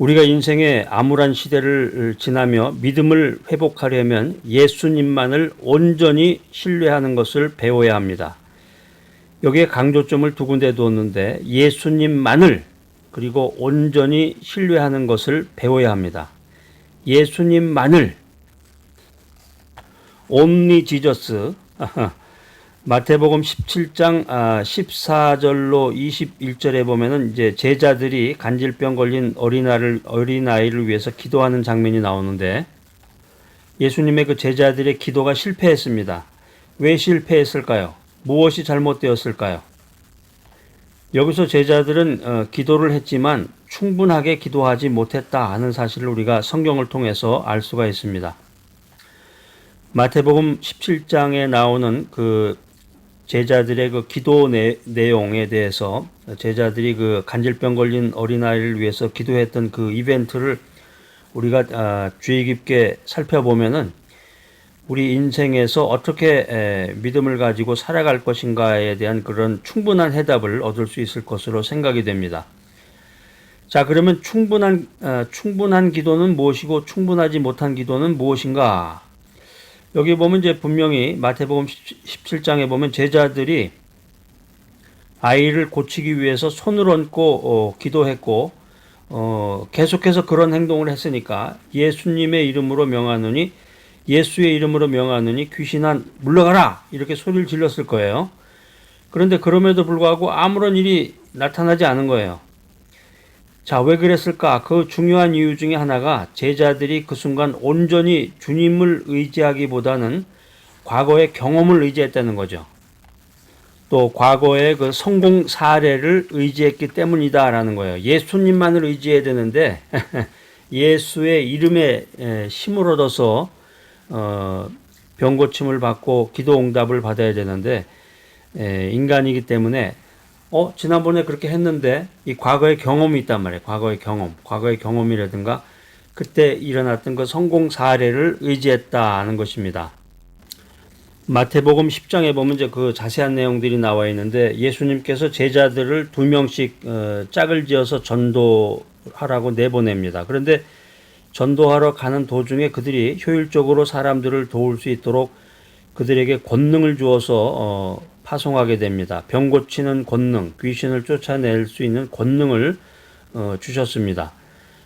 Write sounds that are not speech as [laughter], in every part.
우리가 인생의 암울한 시대를 지나며 믿음을 회복하려면 예수님만을 온전히 신뢰하는 것을 배워야 합니다. 여기에 강조점을 두 군데 뒀는데 예수님만을 그리고 온전히 신뢰하는 것을 배워야 합니다. 예수님만을 옴니 지저스 [laughs] 마태복음 17장 14절로 21절에 보면은 이제 제자들이 간질병 걸린 어린아이를 어린아이를 위해서 기도하는 장면이 나오는데 예수님의 그 제자들의 기도가 실패했습니다. 왜 실패했을까요? 무엇이 잘못되었을까요? 여기서 제자들은 어, 기도를 했지만 충분하게 기도하지 못했다 하는 사실을 우리가 성경을 통해서 알 수가 있습니다. 마태복음 17장에 나오는 그 제자들의 그 기도 내, 내용에 대해서 제자들이 그 간질병 걸린 어린아이를 위해서 기도했던 그 이벤트를 우리가 아, 주의 깊게 살펴보면은 우리 인생에서 어떻게 에, 믿음을 가지고 살아갈 것인가에 대한 그런 충분한 해답을 얻을 수 있을 것으로 생각이 됩니다. 자, 그러면 충분한 어, 충분한 기도는 무엇이고 충분하지 못한 기도는 무엇인가? 여기 보면 이제 분명히 마태복음 17장에 보면 제자들이 아이를 고치기 위해서 손을 얹고 어, 기도했고 어, 계속해서 그런 행동을 했으니까 예수님의 이름으로 명하느니 예수의 이름으로 명하느니 귀신아 물러가라 이렇게 소리를 질렀을 거예요. 그런데 그럼에도 불구하고 아무런 일이 나타나지 않은 거예요. 자, 왜 그랬을까? 그 중요한 이유 중에 하나가 제자들이 그 순간 온전히 주님을 의지하기보다는 과거의 경험을 의지했다는 거죠. 또 과거의 그 성공 사례를 의지했기 때문이다라는 거예요. 예수님만을 의지해야 되는데 [laughs] 예수의 이름에 힘을 얻어서 어, 병 고침을 받고 기도 응답을 받아야 되는데 인간이기 때문에 어, 지난번에 그렇게 했는데 이 과거의 경험이 있단 말이에요. 과거의 경험, 과거의 경험이라든가 그때 일어났던 그 성공 사례를 의지했다는 것입니다. 마태복음 10장에 보면 이제 그 자세한 내용들이 나와 있는데 예수님께서 제자들을 두 명씩 어, 짝을 지어서 전도하라고 내보냅니다. 그런데 전도하러 가는 도중에 그들이 효율적으로 사람들을 도울 수 있도록 그들에게 권능을 주어서 어, 파송하게 됩니다. 병 고치는 권능, 귀신을 쫓아낼 수 있는 권능을 어, 주셨습니다.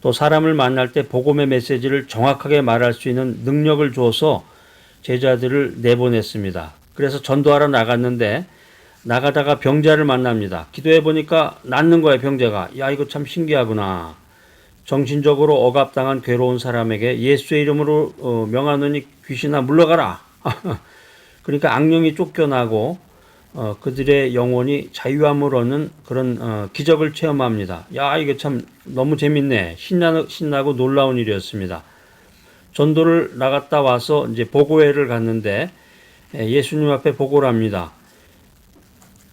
또 사람을 만날 때 복음의 메시지를 정확하게 말할 수 있는 능력을 주어서 제자들을 내보냈습니다. 그래서 전도하러 나갔는데 나가다가 병자를 만납니다. 기도해 보니까 낫는 거예요, 병자가. 야, 이거 참 신기하구나. 정신적으로 억압당한 괴로운 사람에게 예수의 이름으로 어, 명하노니 귀신아 물러가라. [laughs] 그러니까 악령이 쫓겨나고 어, 그들의 영혼이 자유함을 얻는 그런 어, 기적을 체험합니다. 야 이게 참 너무 재밌네. 신나, 신나고 놀라운 일이었습니다. 전도를 나갔다 와서 이제 보고회를 갔는데 예수님 앞에 보고를 합니다.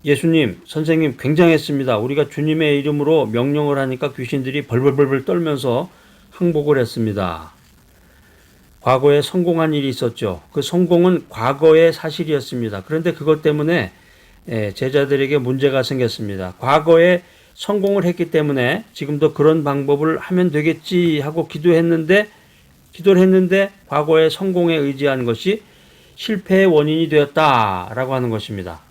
예수님, 선생님 굉장했습니다. 우리가 주님의 이름으로 명령을 하니까 귀신들이 벌벌벌벌 떨면서 항복을 했습니다. 과거에 성공한 일이 있었죠. 그 성공은 과거의 사실이었습니다. 그런데 그것 때문에 예, 제자들에게 문제가 생겼습니다. 과거에 성공을 했기 때문에 지금도 그런 방법을 하면 되겠지 하고 기도했는데 기도를 했는데 과거의 성공에 의지한 것이 실패의 원인이 되었다라고 하는 것입니다.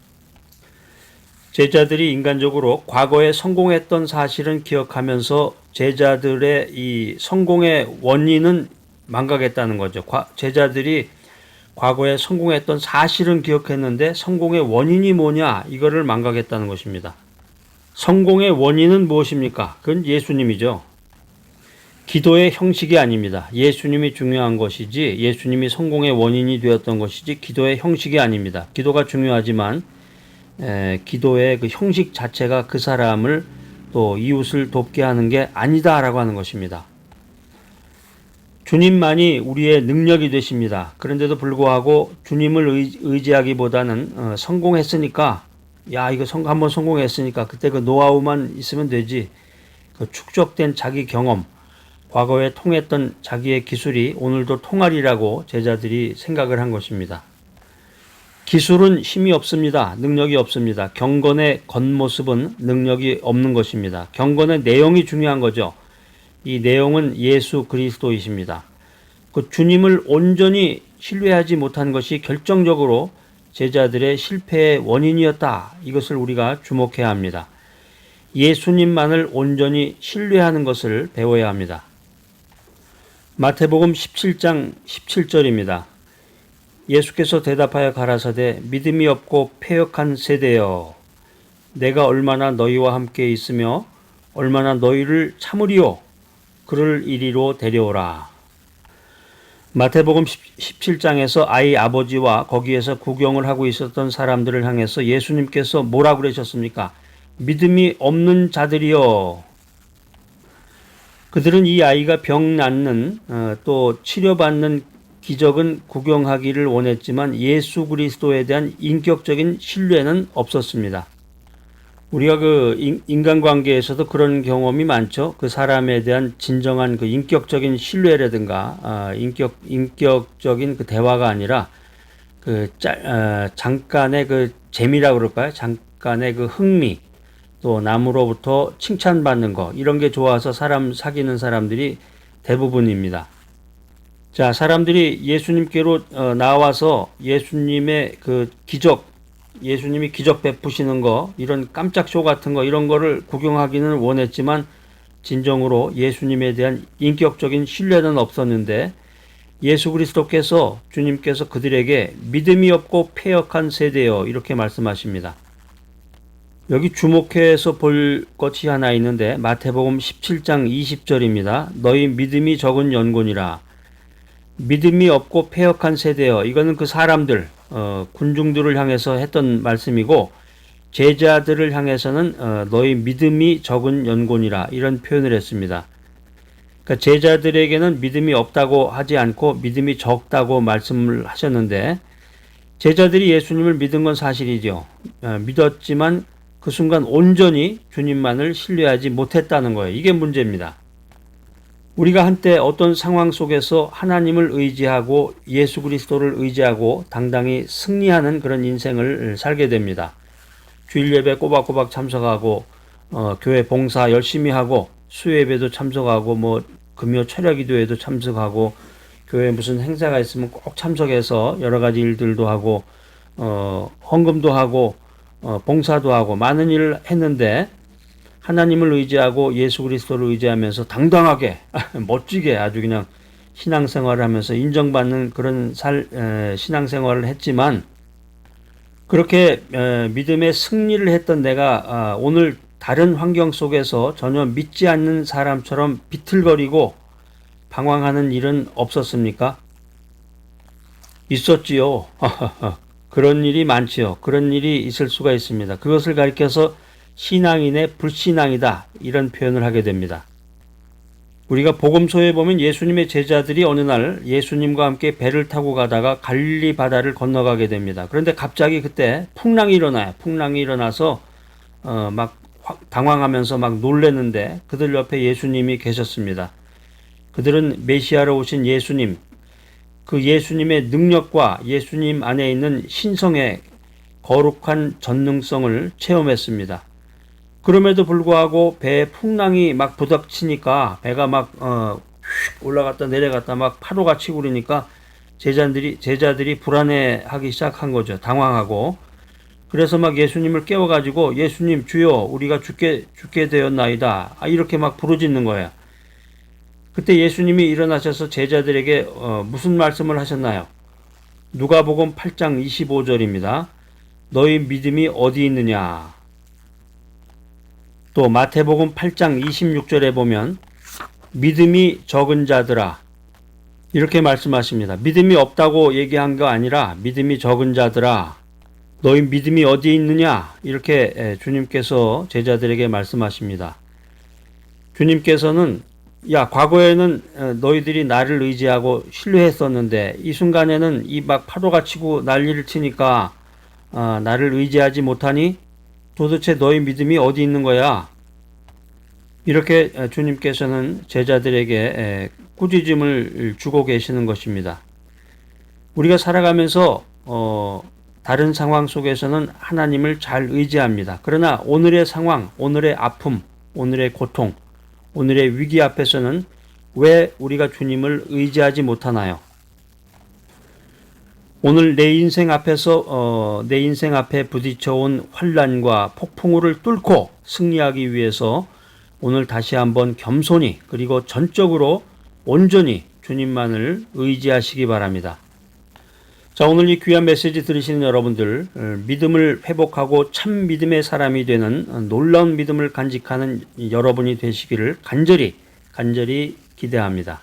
제자들이 인간적으로 과거에 성공했던 사실은 기억하면서 제자들의 이 성공의 원인은 망각했다는 거죠. 제자들이 과거에 성공했던 사실은 기억했는데 성공의 원인이 뭐냐 이거를 망각했다는 것입니다. 성공의 원인은 무엇입니까? 그건 예수님이죠. 기도의 형식이 아닙니다. 예수님이 중요한 것이지 예수님이 성공의 원인이 되었던 것이지 기도의 형식이 아닙니다. 기도가 중요하지만 에, 기도의 그 형식 자체가 그 사람을 또 이웃을 돕게 하는 게 아니다라고 하는 것입니다. 주님만이 우리의 능력이 되십니다. 그런데도 불구하고 주님을 의지하기보다는 어, 성공했으니까 야 이거 성, 한번 성공했으니까 그때 그 노하우만 있으면 되지 그 축적된 자기 경험 과거에 통했던 자기의 기술이 오늘도 통하리라고 제자들이 생각을 한 것입니다. 기술은 힘이 없습니다. 능력이 없습니다. 경건의 겉모습은 능력이 없는 것입니다. 경건의 내용이 중요한 거죠. 이 내용은 예수 그리스도이십니다. 그 주님을 온전히 신뢰하지 못한 것이 결정적으로 제자들의 실패의 원인이었다. 이것을 우리가 주목해야 합니다. 예수님만을 온전히 신뢰하는 것을 배워야 합니다. 마태복음 17장 17절입니다. 예수께서 대답하여 가라사대 믿음이 없고 패역한 세대여 내가 얼마나 너희와 함께 있으며 얼마나 너희를 참으리요 그를 이리로 데려오라. 마태복음 17장에서 아이 아버지와 거기에서 구경을 하고 있었던 사람들을 향해서 예수님께서 뭐라고 그러셨습니까? 믿음이 없는 자들이여. 그들은 이 아이가 병 낫는 어, 또 치료받는 기적은 구경하기를 원했지만 예수 그리스도에 대한 인격적인 신뢰는 없었습니다. 우리가 그 인간관계에서도 그런 경험이 많죠. 그 사람에 대한 진정한 그 인격적인 신뢰라든가 아, 인격 인격적인 그 대화가 아니라 그 짤, 아, 잠깐의 그 재미라 그럴까요? 잠깐의 그 흥미 또 남으로부터 칭찬받는 거 이런 게 좋아서 사람 사귀는 사람들이 대부분입니다. 자, 사람들이 예수님께로 어, 나와서 예수님의 그 기적 예수님이 기적 베푸시는 거, 이런 깜짝 쇼 같은 거, 이런 거를 구경하기는 원했지만, 진정으로 예수님에 대한 인격적인 신뢰는 없었는데, 예수 그리스도께서, 주님께서 그들에게 믿음이 없고 폐역한 세대여, 이렇게 말씀하십니다. 여기 주목해서 볼 것이 하나 있는데, 마태복음 17장 20절입니다. 너희 믿음이 적은 연곤이라. 믿음이 없고 폐역한 세대여. 이거는 그 사람들, 어, 군중들을 향해서 했던 말씀이고 제자들을 향해서는 어, 너희 믿음이 적은 연곤이라 이런 표현을 했습니다. 그러니까 제자들에게는 믿음이 없다고 하지 않고 믿음이 적다고 말씀을 하셨는데 제자들이 예수님을 믿은 건 사실이죠. 어, 믿었지만 그 순간 온전히 주님만을 신뢰하지 못했다는 거예요. 이게 문제입니다. 우리가 한때 어떤 상황 속에서 하나님을 의지하고 예수 그리스도를 의지하고 당당히 승리하는 그런 인생을 살게 됩니다. 주일 예배 꼬박꼬박 참석하고 어, 교회 봉사 열심히 하고 수예배도 참석하고 뭐 금요 철야 기도에도 참석하고 교회 무슨 행사가 있으면 꼭 참석해서 여러 가지 일들도 하고 어, 헌금도 하고 어, 봉사도 하고 많은 일을 했는데 하나님을 의지하고 예수 그리스도를 의지하면서 당당하게 [laughs] 멋지게 아주 그냥 신앙생활을 하면서 인정받는 그런 살 에, 신앙생활을 했지만 그렇게 에, 믿음의 승리를 했던 내가 아, 오늘 다른 환경 속에서 전혀 믿지 않는 사람처럼 비틀거리고 방황하는 일은 없었습니까? 있었지요. [laughs] 그런 일이 많지요. 그런 일이 있을 수가 있습니다. 그것을 가리켜서 신앙인의 불신앙이다. 이런 표현을 하게 됩니다. 우리가 복음서에 보면 예수님의 제자들이 어느 날 예수님과 함께 배를 타고 가다가 갈릴리 바다를 건너가게 됩니다. 그런데 갑자기 그때 풍랑이 일어나요. 풍랑이 일어나서 어, 막 당황하면서 막 놀랬는데 그들 옆에 예수님이 계셨습니다. 그들은 메시아로 오신 예수님, 그 예수님의 능력과 예수님 안에 있는 신성의 거룩한 전능성을 체험했습니다. 그럼에도 불구하고 배에 풍랑이 막 부닥치니까 배가 막 어, 올라갔다 내려갔다 막 파도가 치고 그러니까 제자들이 제자들이 불안해하기 시작한 거죠. 당황하고 그래서 막 예수님을 깨워가지고 예수님 주여 우리가 죽게 죽게 되었나이다 아, 이렇게 막 부르짖는 거예요. 그때 예수님이 일어나셔서 제자들에게 어, 무슨 말씀을 하셨나요? 누가복음 8장 25절입니다. 너희 믿음이 어디 있느냐? 또 마태복음 8장 26절에 보면 믿음이 적은 자들아 이렇게 말씀하십니다. 믿음이 없다고 얘기한 거 아니라 믿음이 적은 자들아 너희 믿음이 어디에 있느냐 이렇게 주님께서 제자들에게 말씀하십니다. 주님께서는 야 과거에는 너희들이 나를 의지하고 신뢰했었는데 이 순간에는 이 막 파도가 치고 난리를 치니까 어, 나를 의지하지 못하니 도대체 너희 믿음이 어디 있는 거야? 이렇게 주님께서는 제자들에게 꾸짖음을 주고 계시는 것입니다. 우리가 살아가면서 어, 다른 상황 속에서는 하나님을 잘 의지합니다. 그러나 오늘의 상황, 오늘의 아픔, 오늘의 고통, 오늘의 위기 앞에서는 왜 우리가 주님을 의지하지 못하나요? 오늘 내 인생 앞에서 어, 내 인생 앞에 부딪혀온 환란과 폭풍우를 뚫고 승리하기 위해서 오늘 다시 한번 겸손히 그리고 전적으로 온전히 주님만을 의지하시기 바랍니다. 자, 오늘 이 귀한 메시지 들으시는 여러분들, 어, 믿음을 회복하고 참 믿음의 사람이 되는 어, 놀라운 믿음을 간직하는 여러분이 되시기를 간절히, 간절히 기대합니다.